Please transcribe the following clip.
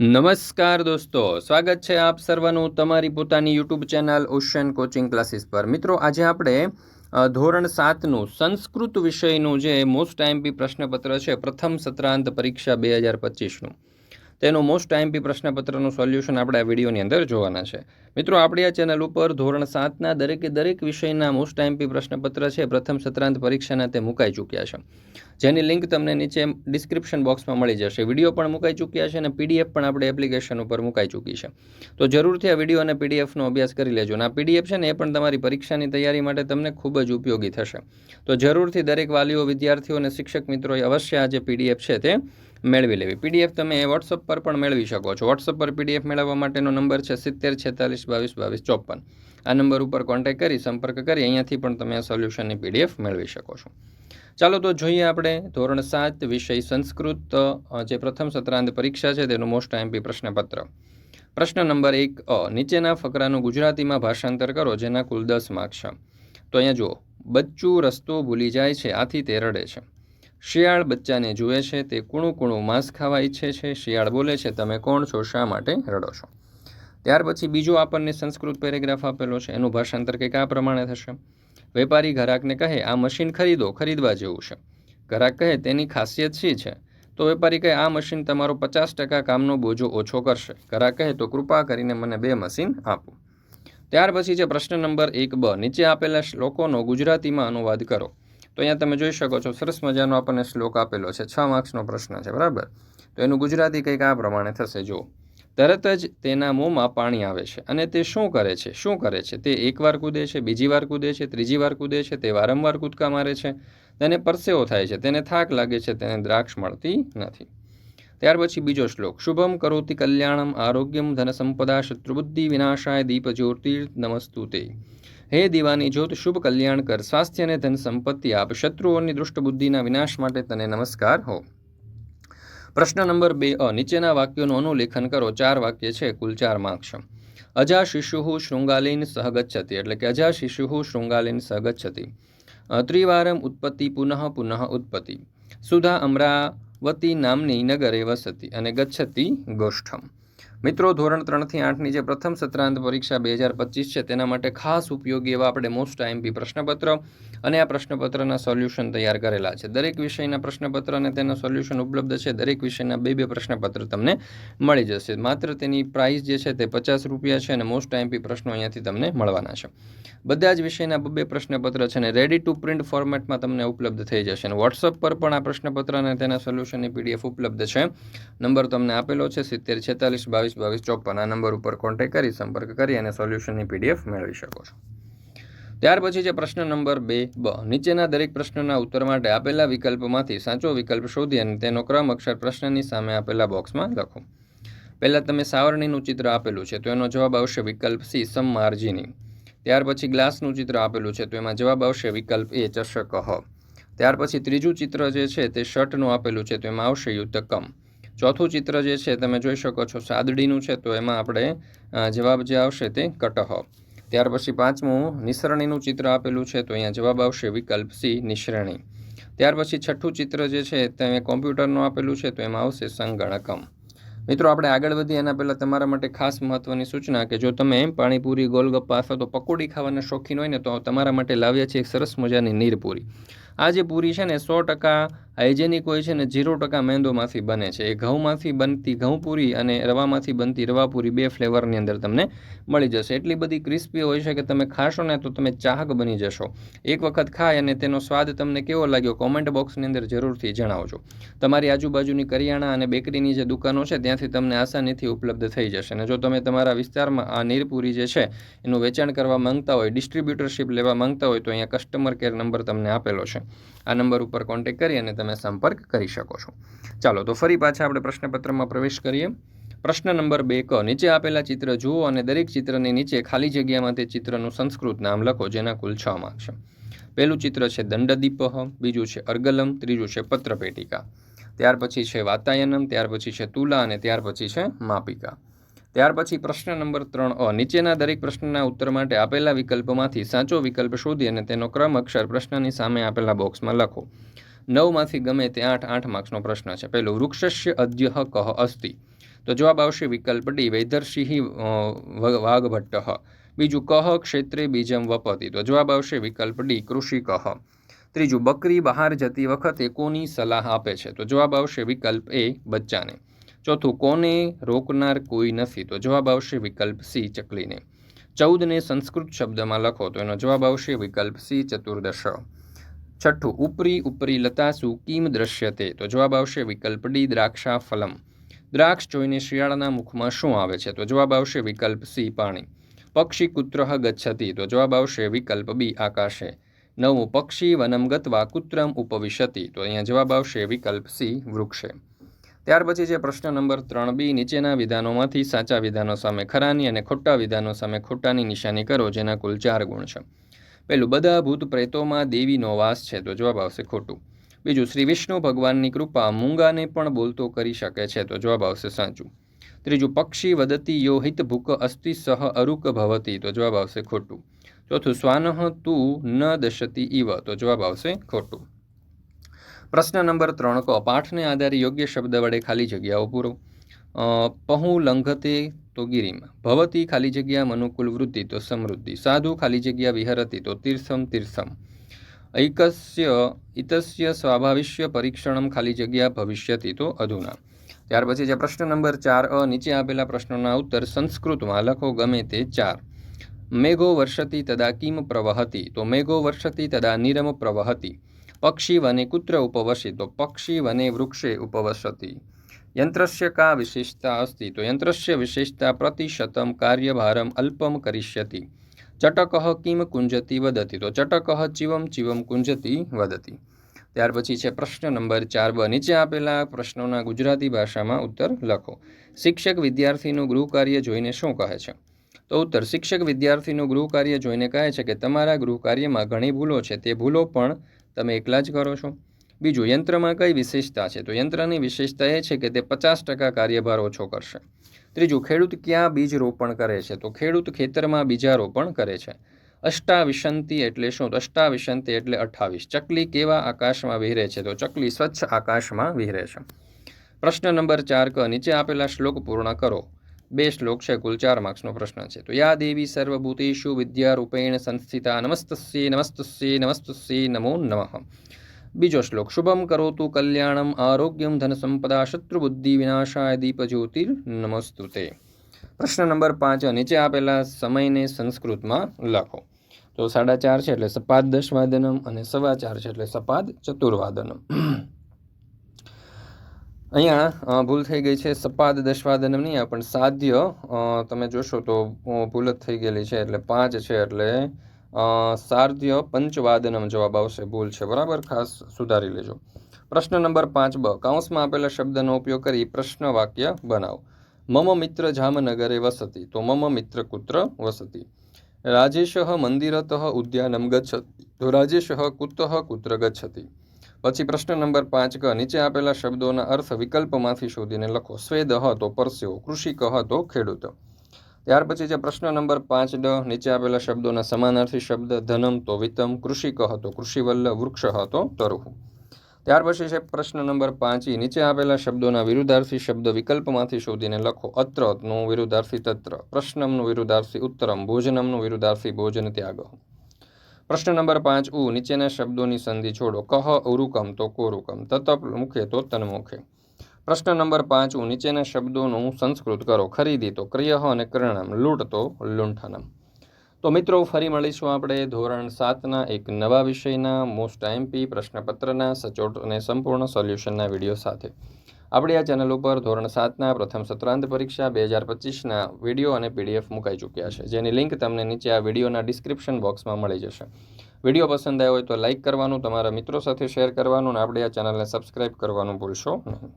નમસ્કાર દોસ્તો, સ્વાગત છે આપ સર્વનું તમારી પોતાની YouTube channel Ocean Coaching Classes પર. મિત્રો, આજે આપણે ધોરણ સાતનું સંસ્કૃત વિષયનું જે મોસ્ટ આઈએમપી પ્રશ્નપત્ર છે, પ્રથમ સત્રાંત પરીક્ષા બે હજાર પચીસનું. તેનું મોસ્ટ આઈએમપી પ્રશ્નપત્રનું સોલ્યુશન આપણે આ વિડીયોની અંદર જોવાના છે. મિત્રો, આપણી આ ચેનલ ઉપર ધોરણ સાતના દરેકે દરેક વિષયના મોસ્ટ આઈએમપી પ્રશ્નપત્ર છે. પ્રથમ સત્રાંત પરીક્ષાના તે મુકાઈ ચૂક્યા છે. જેની લિંક તમને નીચે ડિસ્ક્રિપ્શન બોક્સમાં મળી જશે. વીડિયો પણ મુકાઈ ચૂક્યા છે અને પીડીએફ પણ આપણે એપ્લિકેશન ઉપર મુકાઈ ચૂકી છે. તો જરૂરથી આ વીડિયો અને પીડીએફનો અભ્યાસ કરી લેજો. અને આ પીડીએફ છે ને, એ પણ તમારી પરીક્ષાની તૈયારી માટે તમને ખૂબ જ ઉપયોગી થશે. તો જરૂરથી દરેક વાલીઓ, વિદ્યાર્થીઓ અને શિક્ષક મિત્રોએ અવશ્ય આ જે પીડીએફ છે તે મેળવી લેવી. પીડીએફ તમે વોટ્સઅપ પર પણ મેળવી શકો છો. વોટ્સઅપ પર પીડીએફ મેળવવા માટેનો નંબર છે સિત્તેર, છેતાલીસ, બાવીસ બાવીસ, ચોપન. આ નંબર ઉપર કોન્ટેક્ટ કરી, સંપર્ક કરી, અહીંયાથી પણ તમે આ સોલ્યુશનની પીડીએફ મેળવી શકો છો. ચાલો તો જોઈએ આપણે ધોરણ સાત વિષય સંસ્કૃત જે પ્રથમ સત્રાંત પરીક્ષા છે તેનું મોસ્ટ આઈએમપી પ્રશ્નપત્ર. પ્રશ્ન નંબર એક, અ, નીચેના ફકરાનું ગુજરાતીમાં ભાષાંતર કરો, જેના કુલ દસ માર્ક્સ છે. તો અહીંયા જુઓ, બચ્ચું રસ્તો ભૂલી જાય છે, આથી તે રડે છે. શિયાળ બચ્ચાને જુએ છે, તે કૂણું કૂણું માંસ ખાવા ઈચ્છે છે. શિયાળ બોલે છે, તમે કોણ છો? શા માટે રડો છો? ત્યાર પછી બીજો આપણને સંસ્કૃત પેરેગ્રાફ આપેલો છે. એનું ભાષાંતર કંઈક આ પ્રમાણે થશે. વેપારી ઘરાકને કહે, આ મશીન ખરીદો, ખરીદવા જેવું છે. ઘરાક કહે, તેની ખાસિયત શી છે? તો વેપારી કહે, આ મશીન તમારો પચાસ ટકા કામનો બોજો ઓછો કરશે. ઘરાક કહે, તો કૃપા કરીને મને બે મશીન આપો. ત્યાર પછી છે પ્રશ્ન નંબર એક બ. નીચે આપેલા શ્લોકોનો ગુજરાતીમાં અનુવાદ કરો. તો અહીંયા તમે જોઈ શકો છો, સરસ મજાનો આપણને શ્લોક આપેલો છે, છ માર્ક્સનો પ્રશ્ન છે, બરાબર? તો એનું ગુજરાતી કંઈક આ પ્રમાણે થશે, જુઓ. તરત જ તેના મોંમાં પાણી આવે છે અને તે શું કરે છે? શું કરે છે? તે એકવાર કૂદે છે, બીજી વાર કૂદે છે, ત્રીજી વાર કૂદે છે, તે વારંવાર કૂદકા મારે છે, તેને પરસેવો થાય છે, તેને થાક લાગે છે, તેને દ્રાક્ષ મળતી નથી. ત્યાર પછી બીજો શ્લોક, શુભમ કરોતિ કલ્યાણમ આરોગ્યમ ધનસંપદા શત્રુબુદ્ધિ વિનાશાય દીપ જ્યોતિર નમસ્તુ તે હે દીવાની જ્યોત, શુભ કલ્યાણ કર સ્વાસ્થ્ય અને ધન સંપત્તિ આપ શત્રુઓની દુષ્ટ બુદ્ધિના વિનાશ માટે તને નમસ્કાર હો. પ્રશ્ન નંબર બે, અ, નીચેના વાક્યોનું અનુલેખન કરો. ચાર વાક્ય છે, કુલ ચાર માર્ક્સ. અજા શિશુ શૃંગાલીન સહગચ્છતિ, એટલે કે અજા શિશુ શૃંગાલીન સહગચ્છતિ. ત્રિવારમ ઉત્પત્તિ પુનઃ પુનઃ ઉત્પત્તિ. સુધા અમરાવતી નામની નગરે વસતી અને ગચ્છતી ગોષ્ઠમ. મિત્રો, ધોરણ ત્રણથી આઠની જે પ્રથમ સત્રાંત પરીક્ષા બે હજાર પચીસ છે, તેના માટે ખાસ ઉપયોગી એવા આપણે મોસ્ટ આઈએમપી પ્રશ્નપત્ર અને આ પ્રશ્નપત્રના સોલ્યુશન તૈયાર કરેલા છે. દરેક વિષયના પ્રશ્નપત્ર અને તેના સોલ્યુશન ઉપલબ્ધ છે. દરેક વિષયના બે બે પ્રશ્નપત્ર તમને મળી જશે. માત્ર તેની પ્રાઇસ જે છે તે પચાસ રૂપિયા છે અને મોસ્ટ આઈએમપી પ્રશ્નો અહીંયાથી તમને મળવાના છે. બધા જ વિષયના બે પ્રશ્નપત્ર છે ને રેડી ટુ પ્રિન્ટ ફોર્મેટમાં તમને ઉપલબ્ધ થઈ જશે. અને વોટ્સઅપ પર પણ આ પ્રશ્નપત્ર અને તેના સોલ્યુશનની પીડીએફ ઉપલબ્ધ છે. નંબર તમને આપેલો છે, સિત્તેર છેતાલીસ, બાવીસ બાવીસ ચોપન આ નંબર ઉપર કોન્ટેક્ટ કરી, સંપર્ક કરી અને સોલ્યુશનની પીડીએફ મેળવી શકો છો. ત્યાર પછી છે પ્રશ્ન નંબર બે, બ. નીચેના દરેક પ્રશ્નના ઉત્તર માટે આપેલા વિકલ્પમાંથી સાચો વિકલ્પ શોધી અને તેનો ક્રમ અક્ષર પ્રશ્નની સામે આપેલા બોક્સમાં લખો. પહેલાં તમે સાવરણીનું ચિત્ર આપેલું છે, તો એનો જવાબ આવશે વિકલ્પ સી સમમાર્જિની ત્યાર પછી ગ્લાસનું ચિત્ર આપેલું છે, તો એમાં જવાબ આવશે વિકલ્પ એ, ચષક. ત્યાર પછી ત્રીજું ચિત્ર જે છે તે શર્ટનું આપેલું છે, તો એમાં આવશે યુતકમ ચોથું ચિત્ર જે છે, તમે જોઈ શકો છો, સાદડીનું છે, તો એમાં આપણે જવાબ જે આવશે તે કટહ. ત્યાર પછી પાંચમું, નિસરણીનું ચિત્ર આપેલું છે, તો અહીંયા જવાબ આવશે વિકલ્પ સી નિશ્રણી ત્યાર પછી છઠ્ઠું ચિત્ર જે છે, તે કોમ્પ્યુટરનું આપેલું છે, તો એમાં આવશે સંગણકમ. મિત્રો, આપણે આગળ વધીએ, એના પહેલાં તમારા માટે ખાસ મહત્ત્વની સૂચના કે જો તમે પાણીપુરી, ગોલગપ્પા અથવા તો પકોડી ખાવાના શોખીન હોય ને, તો તમારા માટે લાવ્યા છે એક સરસ મજાની નીરપુરી. આ જે પૂરી છે ને, સો ટકા હાઇજેનિક હોય છે ને, ઝીરો ટકા મેંદોમાંથી બને છે. એ ઘઉંમાંથી બનતી ઘઉંપૂરી અને રવામાંથી બનતી રવાપૂરી બે ફ્લેવરની અંદર તમને મળી જશે. એટલી બધી ક્રિસ્પી હોય છે કે તમે ખાશો ને તો તમે ચાહક બની જશો. એક વખત ખાય અને તેનો સ્વાદ તમને કેવો લાગ્યો કોમેન્ટ બોક્સની અંદર જરૂરથી જણાવજો. તમારી આજુબાજુની કરિયાણા અને બેકરીની જે દુકાનો છે, ત્યાંથી તમને આસાનીથી ઉપલબ્ધ થઈ જશે. અને જો તમે તમારા વિસ્તારમાં આ નીરપુરી જે છે, એનું વેચાણ કરવા માંગતા હોય, ડિસ્ટ્રીબ્યુટરશીપ લેવા માંગતા હોય, તો અહીંયા કસ્ટમર કેર નંબર તમને આપેલો છે. આ નંબર ઉપર કોન્ટેક્ટ કરી અને તમે સંપર્ક કરી શકો છો. ચાલો, તો ફરી પાછા આપણે પ્રશ્નપત્રમાં પ્રવેશ કરીએ. પ્રશ્ન નંબર બે ક, નીચે આપેલા ચિત્ર જુઓ અને દરેક ચિત્રની નીચે ખાલી જગ્યામાં તે ચિત્રનું સંસ્કૃત નામ લખો, જેના કુલ છ માર્ક છે. પહેલું ચિત્ર છે દંડદીપહ, બીજું છે અર્ગલમ, ત્રીજું છે પત્રપેટિકા. ત્યાર પછી છે વાતાયનમ, ત્યાર પછી છે તુલા અને ત્યાર પછી છે માપિકા. ત્યાર પછી પ્રશ્ન નંબર ત્રણ નીચેના દરેક પ્રશ્નના ઉત્તર માટે આપેલા વિકલ્પમાંથી સાચો વિકલ્પ શોધી અને તેનો ક્રમ અક્ષર પ્રશ્નની સામે આપેલા બોક્સમાં લખો. નવમાંથી ગમે તે આઠ આઠ માર્ક્સનો પ્રશ્ન છે. પહેલું, વૃક્ષસ્ય અદ્ય કહ અસ્તિ? તો જવાબ આવશે વિકલ્પ ડી વૈદરસિંહ વાઘભટ્ટ. બીજું કહ ક્ષેત્રે બીજમ વપતિ? તો જવાબ આવશે વિકલ્પ ડી, કૃષિ કહ ત્રીજું, બકરી બહાર જતી વખતે કોની સલાહ આપે છે? તો જવાબ આવશે વિકલ્પ એ, બચ્ચાને. ચોથું, કોને રોકનાર કોઈ નથી? તો જવાબ આવશે વિકલ્પ સી, ચકલીને. ચૌદને સંસ્કૃત શબ્દમાં લખો, તો એનો જવાબ આવશે વિકલ્પ સી, ચતુર્દશ. છઠ્ઠું, ઉપરી ઉપરી લતાસુ કિમ દ્રશ્યતે તો? જવાબ આવશે વિકલ્પ ડી દ્રાક્ષા ફલમ દ્રાક્ષ જોઈને શિયાળાના મુખમાં શું આવે છે? તો જવાબ આવશે વિકલ્પ સી, પાણી. પક્ષી કુત્ર ગચ્છતી? તો જવાબ આવશે વિકલ્પ બી, આકાશે. નવમું, પક્ષી વનમ ગતવા કુત્રમ ઉપવિશતી? તો અહીંયા જવાબ આવશે વિકલ્પ સી, વૃક્ષે. ત્યાર પછી છે પ્રશ્ન નંબર ત્રણ બી, નીચેના વિધાનોમાંથી સાચા વિધાનો સામે ખરાની અને ખોટા વિધાનો સામે ખોટાની નિશાની કરો, જેના કુલ ચાર ગુણ છે. પહેલું, બધા ભૂત પ્રેતોમાં દેવીનો વાસ છે, તો જવાબ આવશે ખોટું. બીજું, શ્રી વિષ્ણુ ભગવાનની કૃપા મૂંગાને પણ બોલતો કરી શકે છે, તો જવાબ આવશે સાચું. ત્રીજું, પક્ષી વદતી યો હિત ભૂક અસ્થિ સહ અરુક ભવતી, તો જવાબ આવશે ખોટું. ચોથું સ્વાનહ તું ન દશતી ઇવ તો જવાબ આવશે ખોટું. પ્રશ્ન નંબર ત્રણ કો પાઠને આધારે યોગ્ય શબ્દ વડે ખાલી જગ્યાઓ પૂરો. પહુ લંઘતે તો ગિરિમાં, ભવતી ખાલી જગ્યા મનુકુલ વૃદ્ધિ તો સમૃદ્ધિ, સાધુ ખાલી જગ્યા વિહરતી તો તીર્થમ તીર્થમ. ઐકસ્ય ઇતસ્ય સ્વાભાવિષ્ય પરીક્ષણમ ખાલી જગ્યા ભવિષ્યતિ તો અધુના. ત્યાર પછી જે પ્રશ્ન નંબર ચાર, અ, નીચે આપેલા પ્રશ્નોના ઉત્તર, સંસ્કૃતમાં લખો ગમે તે ચાર. મેઘો વર્ષતી તદા કિમ પ્રવહતી, તો મેઘો વર્ષતી તદા નિરમ પ્રવહતી. પક્ષી વને કુત્ર ઉપવસી તો પક્ષી વને વૃક્ષે ઉપવસતી યંત્રસ્ય કા વિશેષતા અસ્તિ તો યંત્રસ્ય વિશેષતા પ્રતિશતમ કાર્યભારમ અલ્પમ કરિષ્યતિ ચટકઃ કિમ કુંજતી વદતી તો ચટક ચિવમ ચિવમ કુંજતી વદતી ત્યાર પછી છે પ્રશ્ન નંબર ચાર. બ, નીચે આપેલા પ્રશ્નોના ગુજરાતી ભાષામાં ઉત્તર લખો. શિક્ષક વિદ્યાર્થીનું ગૃહ કાર્ય જોઈને શું કહે છે? તો ઉત્તર, શિક્ષક વિદ્યાર્થીનું ગૃહ કાર્ય જોઈને કહે છે કે તમારા ગૃહ કાર્યમાં ઘણી ભૂલો છે. તે ભૂલો પણ તમે એકલા જ કરો છો? બીજું, યંત્રમાં કઈ વિશેષતા છે? તો યંત્રની વિશેષતા એ છે કે તે પચાસ ટકા કાર્યભાર ઓછો કરશે. ત્રીજું, ખેડૂત ક્યાં બીજ રોપણ કરે છે? તો ખેડૂત ખેતરમાં બીજા રોપણ કરે છે. અષ્ટાવિશંતિ એટલે શું? તો અષ્ટાવિશંતિ એટલે અઠ્ઠાવીસ ચકલી કેવા આકાશમાં વિહરે છે? તો ચકલી સ્વચ્છ આકાશમાં વિહરે છે. પ્રશ્ન નંબર ચાર ક, નીચે આપેલા શ્લોક પૂર્ણ કરો. બે શ્લોક છે, કુલ ચાર માર્ક્સનો પ્રશ્ન છે. તો યા દેવી સર્વભૂતેષુ વિદ્યારૂપેણ સંસ્થિતા નમસ્તસ્ય નમસ્તસ્ય નમસ્તસ્ય નમો નમઃ. બીજો શ્લોક, શુભમ કરોતુ કલ્યાણમ આરોગ્યમ ધન સંપદા શત્રુબુદ્ધિ વિનાશાય દીપજ્યોતિર નમસ્તુતે. પ્રશ્ન નંબર પાંચ, નીચે આપેલા સમયને સંસ્કૃતમાં લખો. તો સાડા ચાર છે એટલે સપાદ દશવાદનમ અને સવા ચાર છે એટલે સપાદ ચતુર્વાદનમ. અહીંયા ભૂલ થઈ ગઈ છે, સપાદ દશવાદનમ નહીં પણ સાધ્ય તમે જોશો તો ભૂલ જ થઈ ગયેલી છે, એટલે પાંચ છે, એટલે સાર્ધ્ય પંચવાદનમ જવાબ આવશે, ભૂલ છે, બરાબર? ખાસ સુધારી લેજો. પ્રશ્ન નંબર પાંચ બ કાઉન્સમાં આપેલા શબ્દનો ઉપયોગ કરી પ્રશ્ન વાક્ય બનાવો. મમ મિત્ર જામનગરે વસતી, તો મમ મિત્ર કુત્ર વસતી. રાજેશ મંદિરત ઉદ્યાનમ ગચ્છતિ, તો રાજેશ કુતઃ કુત્ર ગચ્છતિ. પછી પ્રશ્ન નંબર પાંચ, ક, નીચે આપેલા શબ્દોના અર્થ વિકલ્પમાંથી શોધીને લખો. સ્વેદ તો પરસ્યો, કૃષિક તો ખેડૂત. ત્યાર પછી જે પ્રશ્ન નંબર પાંચ, ડ, નીચે આપેલા શબ્દોના સમાનાર્થી શબ્દ ધનમ તો વિતમ, કૃષિક હતો, કૃષિવલ્લ, વૃક્ષ હતો તરુ ત્યાર પછી છે પ્રશ્ન નંબર પાંચ નીચે આપેલા શબ્દોના વિરુદ્ધાર્થી શબ્દ વિકલ્પમાંથી શોધીને લખો. અત્રનું વિરુદ્ધાર્થી તત્ર, પ્રશ્નમનું વિરુદ્ધાર્થી ઉત્તરમ, ભોજનમનું વિરુદ્ધાર્થી ભોજન ત્યાગ. પ્રશ્ન નંબર પાંચ, ઉ, નીચેના શબ્દોની સંધિ છોડો. કહ ઉરુકમ તો કોરુકમ. તતપ, મુખે, તો તન્મુખે. પ્રશ્ન નંબર પાંચ, ઉ, નીચેના શબ્દોનું સંસ્કૃત કરો. ખરીદી તો ક્રિયહ અને કર્ણમ. લૂંટ તો લુંઠનમ. તો મિત્રો, ફરી મળીશું આપણે ધોરણ સાતના એક નવા વિષયના મોસ્ટ આઈએમપી પ્રશ્નપત્રના, સચોટ અને સંપૂર્ણ સોલ્યુશનના વીડિયો સાથે. આપણી આ ચેનલ ઉપર ધોરણ સાતના પ્રથમ સત્રાંત પરીક્ષા બે હજાર પચીસના વીડિયો અને પીડીએફ મુકાઈ ચૂક્યા છે. જેની લિંક તમને નીચે આ વિડીયોના ડિસ્ક્રિપ્શન બોક્સમાં મળી જશે. વીડિયો પસંદ આવ્યો હોય તો લાઇક કરવાનું, તમારા મિત્રો સાથે શેર કરવાનું અને આપણે આ ચેનલને સબસ્ક્રાઇબ કરવાનું ભૂલશો નહીં.